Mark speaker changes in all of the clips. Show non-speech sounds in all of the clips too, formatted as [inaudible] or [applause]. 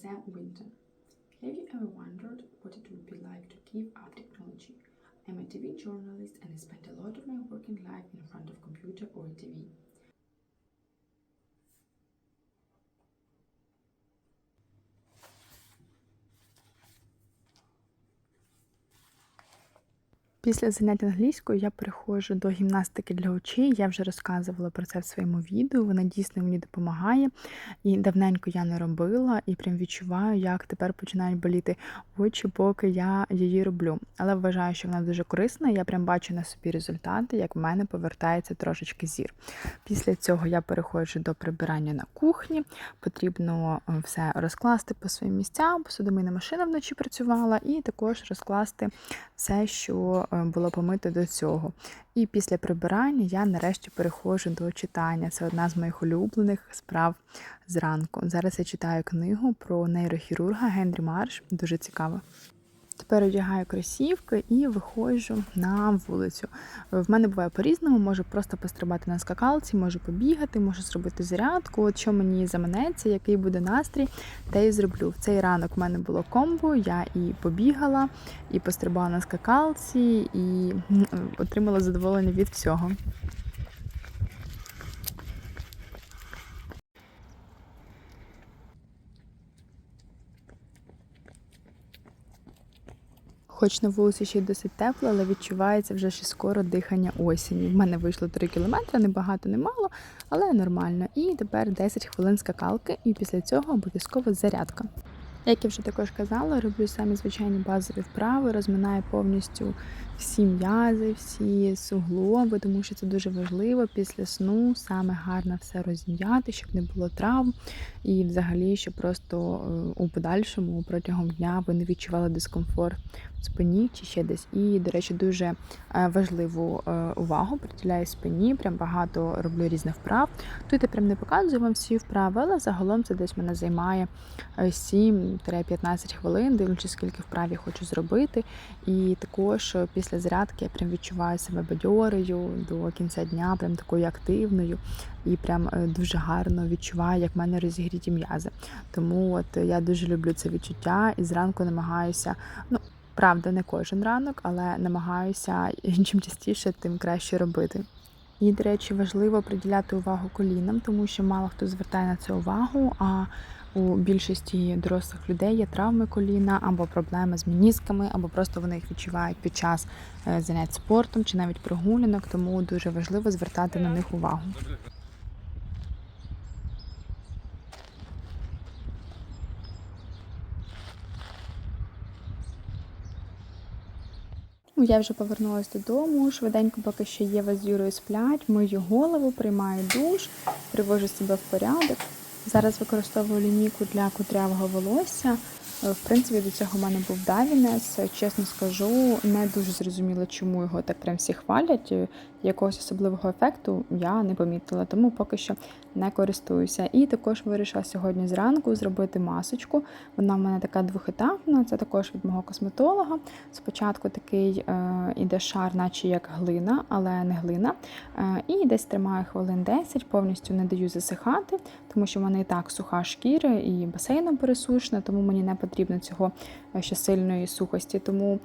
Speaker 1: Sam Winton. Have you ever wondered what it would be like to give up technology? I'm a TV journalist and I spent a lot of my working life in front of computer or TV. Після занять англійською я переходжу до гімнастики для очей. Я вже розказувала про це в своєму відео. Вона дійсно мені допомагає. І давненько я не робила, і прям відчуваю, як тепер починають боліти очі, поки я її роблю. Але вважаю, що вона дуже корисна. Я прям бачу на собі результати, як в мене повертається трошечки зір. Після цього я переходжу до прибирання на кухні. Потрібно е, все розкласти по своїм місцям. Посудомийна машина вночі працювала, і також розкласти все, що було помито до цього. І після прибирання я нарешті переходжу до читання. Це одна з моїх улюблених справ зранку. Зараз я читаю книгу про нейрохірурга Генрі Марш. Дуже цікаво. Тепер одягаю кросівки і виходжу на вулицю. В мене буває по-різному, можу просто пострибати на скакалці, можу побігати, можу зробити зарядку. От що мені заманеться, який буде настрій, те і зроблю. В цей ранок в мене було комбо, я і побігала, і пострибала на скакалці, і отримала задоволення від всього. Хоч на вулиці ще й досить тепло, але відчувається вже ще скоро дихання осені. В мене вийшло 3 кілометри, не багато, не мало, але нормально. І тепер 10 хвилин скакалки, і після цього обов'язково зарядка. Як я вже також казала, роблю самі звичайні базові вправи, розминаю повністю всі м'язи, всі суглоби, тому що це дуже важливо після сну саме гарно все розім'яти, щоб не було травм, і взагалі, щоб просто е, у подальшому протягом дня ви не відчували дискомфорт в спині чи ще десь. І, до речі, дуже е, важливу е, увагу приділяю спині, прям багато роблю різних вправ. Тут я прям не показую вам всі вправи, але загалом це десь мене займає 7-15 хвилин, дивлячись, скільки вправ я хочу зробити. І також після після зарядки я прям відчуваю себе бадьорою до кінця дня, прям такою активною і прям е, дуже гарно відчуваю, як в мене розігріті м'язи. Тому от я дуже люблю це відчуття і зранку намагаюся, ну. Правда, не кожен ранок, але намагаюся чим частіше, тим краще робити. І, до речі, важливо приділяти увагу колінам, тому що мало хто звертає на це увагу. А у більшості дорослих людей є травми коліна або проблеми з мінісками, або просто вони їх відчувають під час е, занять спортом чи навіть прогулянок, тому дуже важливо звертати на них увагу. Ну, я вже повернулася додому, швиденько, поки ще Єва з Юрою сплять, мию голову, приймаю душ, привожу себе в порядок. Зараз використовую лінійку для кудрявого волосся. Е, в принципі, до цього в мене був Давінес. Чесно скажу, не дуже зрозуміло, чому його так прям всі хвалять. Якогось особливого ефекту я не помітила, тому поки що не користуюся. І також вирішила сьогодні зранку зробити масочку. Вона в мене така двохетапна, це також від мого косметолога. Спочатку такий е, іде шар, наче як глина, але не глина. Е, і десь тримаю хвилин 10, повністю не даю засихати, тому що в мене і так суха шкіра і басейном пересушена, тому мені не потрібно цього е, ще сильної сухості. Тому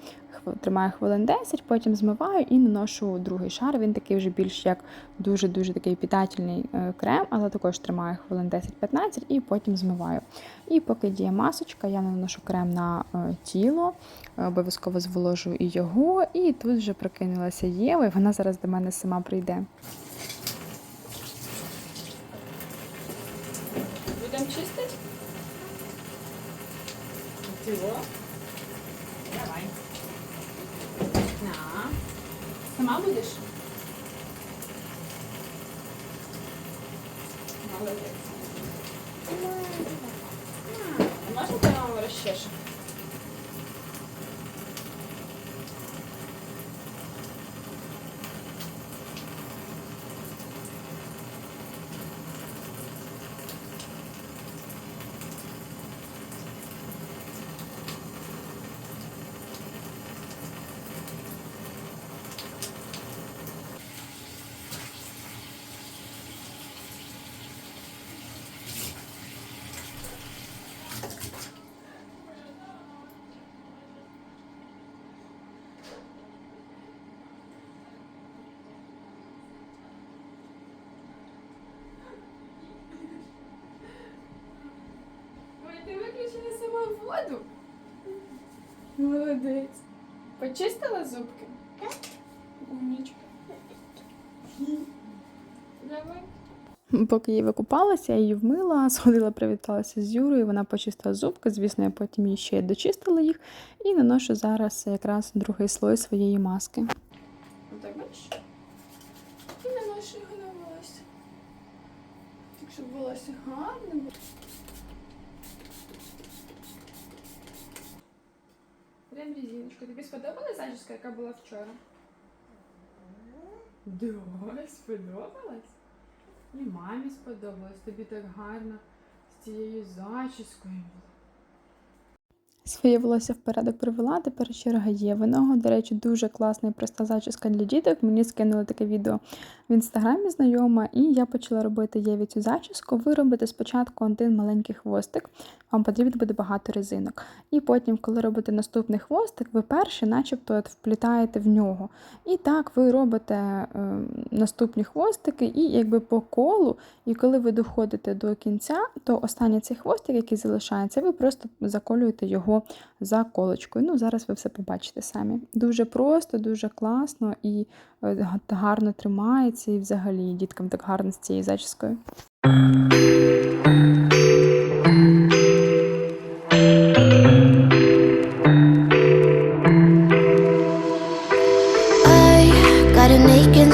Speaker 1: тримаю хвилин 10, потім змиваю і наношу другий шар. Він такий вже більш як дуже-дуже такий питательний е, крем, але також тримаю хвилин 10-15 і потім змиваю. І поки діє масочка, я наношу крем на е, тіло, обов'язково зволожую і його, і тут вже прокинулася Єва, і вона зараз до мене сама прийде.
Speaker 2: Будемо чистити? Цього? Давай. На. Сама будеш? Молодець. Можна ти маму Молодець. Почистила зубки? Так. Умнічка. Давай.
Speaker 1: Поки я викупалася, я її вмила, [laughs] сходила, привіталася з Юрою, вона почистила зубки. Звісно, я потім їй ще дочистила їх і наношу зараз якраз другий слой своєї маски.
Speaker 2: Отак бачиш? І наношу його на волосся. Так, щоб волосся гарне було. Прям резиночку. Тобі сподобалась зачіска, яка була вчора? Да, сподобалась? І мамі сподобалось. Тобі так гарно з цією зачіскою.
Speaker 1: Своє волосся в порядок привела, тепер черга Євиного. До речі, дуже класна і проста зачіска для діток. Мені скинули таке відео в інстаграмі знайома, і я почала робити Єві цю зачіску. Ви робите спочатку один маленький хвостик, вам потрібно буде багато резинок. І потім, коли робите наступний хвостик, ви перший, начебто, вплітаєте в нього. І так ви робите е, наступні хвостики, і якби по колу, і коли ви доходите до кінця, то останній цей хвостик, який залишається, ви просто заколюєте його за колочкою. Ну, зараз ви все побачите самі. Дуже просто, дуже класно і гарно тримається, і взагалі діткам так гарно з цією зачіскою.
Speaker 3: I got an ache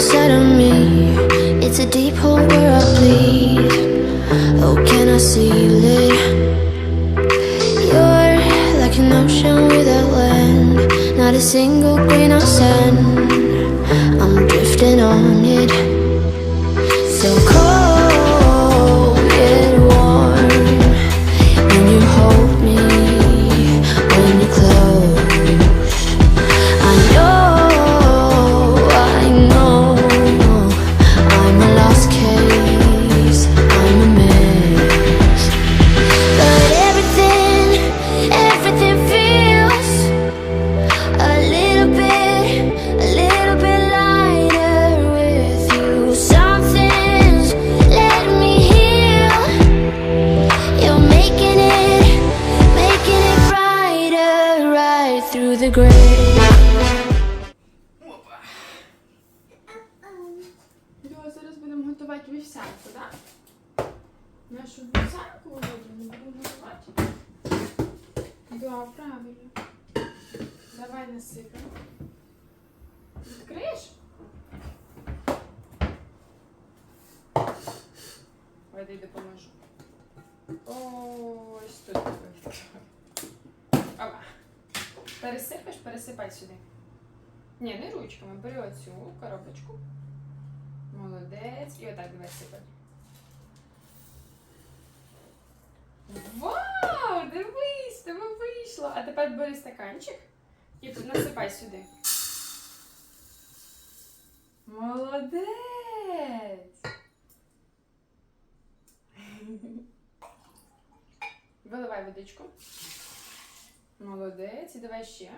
Speaker 2: Правильно. Давай насипемо. Відкриєш? Ой, допоможу. Ось тут. Опа. Пересипеш, пересипай сюди. Ні, не ручками, бери оцю коробочку. Молодець. І отак давай сипати. Вау! Дивись, в тебе вийшло! А тепер бери стаканчик і насипай сюди. Молодець! Виливай водичку. Молодець. І давай ще.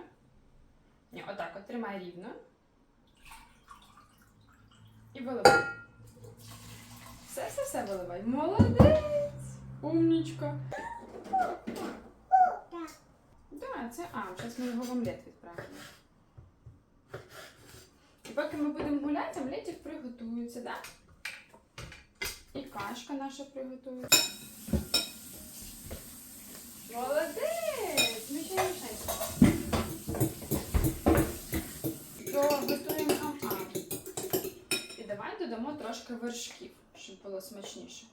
Speaker 2: Ні, отак от тримай рівно. І виливай. Все, все, все виливай. Молодець! Умнічка. Да, це а, зараз ми його в омлет відправимо. І поки ми будемо гуляти, омлетик приготується, так? І кашка наша приготується. Молодець! Мішай, мішай. То готуємо ам-ам. І давай додамо трошки вершків, щоб було смачніше.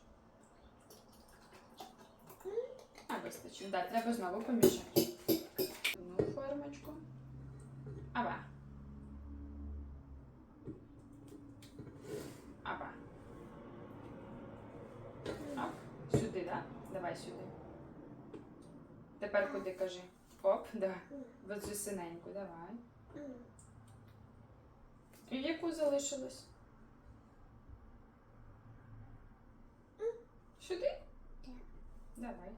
Speaker 2: А, вистачить. Да, треба знову помішати. Формочку. Аба. Аба. Оп. Сюди, да? Давай сюди. Тепер куди кажи? Оп, да. Оцю синеньку, давай. І яку залишилось? Сюди? Давай.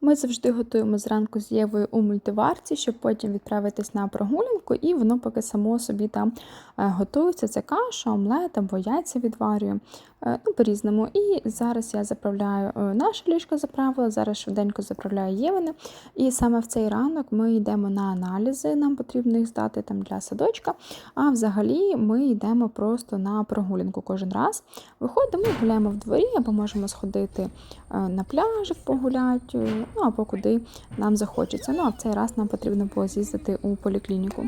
Speaker 1: Ми завжди готуємо зранку з у мультиварці, щоб потім відправитись на прогулянку, і воно поки само собі там е, готується. Це каша, омлет або яйця відварюю. Е, ну, по-різному. І зараз я заправляю е, наше ліжко заправила, зараз швиденько заправляю Євини. І саме в цей ранок ми йдемо на аналізи, нам потрібно їх здати там для садочка. А взагалі ми йдемо просто на прогулянку кожен раз. Виходимо, гуляємо в дворі, або можемо сходити е, на пляжик погуляти, ну або куди нам захочеться. Ну а в цей раз нам потрібно було з'їздити у поліклініку.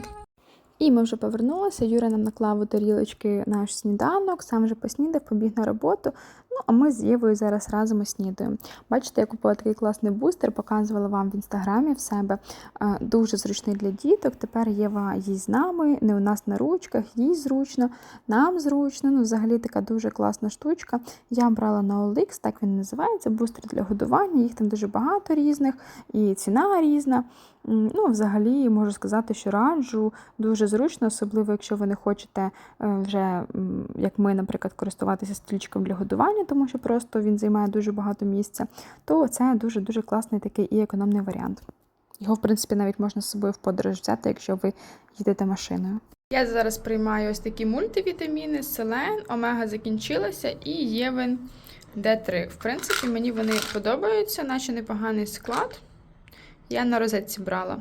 Speaker 1: І ми вже повернулися. Юра нам наклав у тарілочки наш сніданок, сам вже поснідав, побіг на роботу. А ми з Євою зараз разом снідаємо. Бачите, я купила такий класний бустер, показувала вам в інстаграмі в себе. Е, Дуже зручний для діток. Тепер Єва їсть з нами, не у нас на ручках, їй зручно, нам зручно. Ну, взагалі така дуже класна штучка. Я брала на OLX, так він називається, бустер для годування. Їх там дуже багато різних, і ціна різна. Ну, взагалі, можу сказати, що раджу дуже зручно, особливо якщо ви не хочете е, вже, як ми, наприклад, користуватися стільчиком для годування, тому що просто він займає дуже багато місця, то це дуже-дуже класний такий і економний варіант. Його, в принципі, навіть можна з собою в подорож взяти, якщо ви їдете машиною.
Speaker 2: Я зараз приймаю ось такі мультивітаміни, селен, омега закінчилася і євен Д3. В принципі, мені вони подобаються, наче непоганий склад. Я на розетці брала.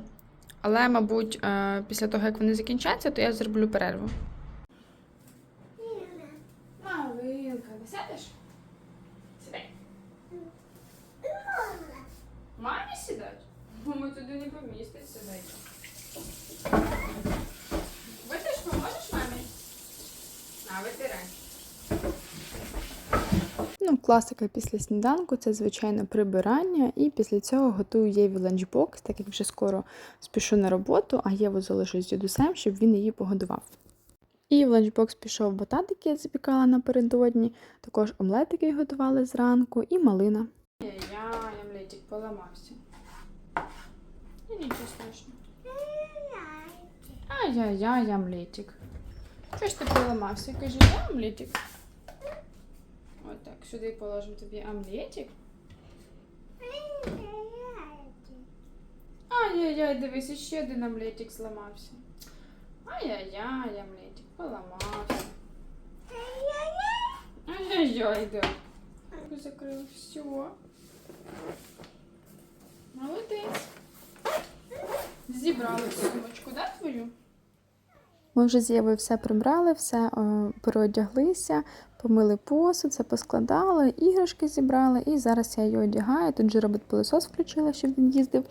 Speaker 2: Але, мабуть, е, після того, як вони закінчаться, то я зроблю перерву. Малинка, не Мамі сідать? Мама туди не поміститься, сідайте. Витиш, поможеш мамі? А, витирай.
Speaker 1: Ну, класика після сніданку це звичайно прибирання, і після цього готую Єві ланчбокс, так як вже скоро спішу на роботу, а Єву залишу з дідусем, щоб він її погодував. І в ланчбокс пішов батат, який я запікала напередодні, також омлет, який готували зранку, і малина.
Speaker 2: Я омлетик поламався. Ну, нічого страшного. Ай-яй-яй, омлетик. Що ж ти поламався? Кажи, я омлетик. Отак, сюди положимо тобі омлетик. Ай-яй-яй, дивись, ще один омлетик зламався. Ай-яй-яй, омлетик поламався. Ай-яй-яй, да. Закрив все. Молодець. Зібрали сумочку, да, твою?
Speaker 1: Ми вже з Євою все прибрали, все е, переодяглися, помили посуд, все поскладали, іграшки зібрали, і зараз я її одягаю. Тут же робить пилосос включила, щоб він їздив,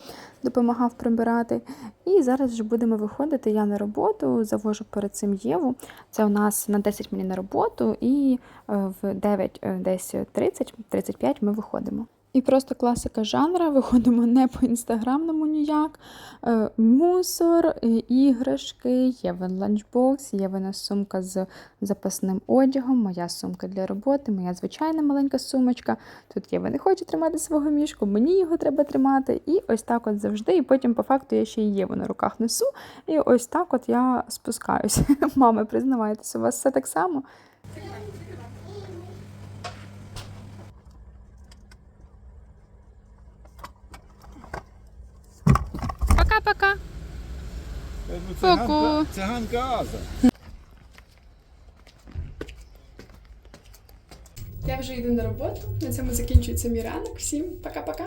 Speaker 1: допомагав прибирати. І зараз вже будемо виходити. Я на роботу, завожу перед цим Єву. Це у нас на 10 мені на роботу, і е, в 9, е, десь 30-35 ми виходимо. І просто класика жанра, [laughs] виходимо не по інстаграмному ніяк. Е, Мусор, е, іграшки, Євен ланчбокс, Євена сумка з запасним одягом, моя сумка для роботи, моя звичайна маленька сумочка. Тут Єва не хоче тримати свого мішку, мені його треба тримати. І ось так от завжди. І потім, по факту, я ще Єву на руках несу. І ось так от я спускаюся. [laughs] Мами, признавайтесь, у вас все так само?
Speaker 2: Пока-пока.
Speaker 4: Циганка, циганка Аза.
Speaker 2: Я вже йду на роботу. На цьому закінчується мій ранок. Всім пока-пока.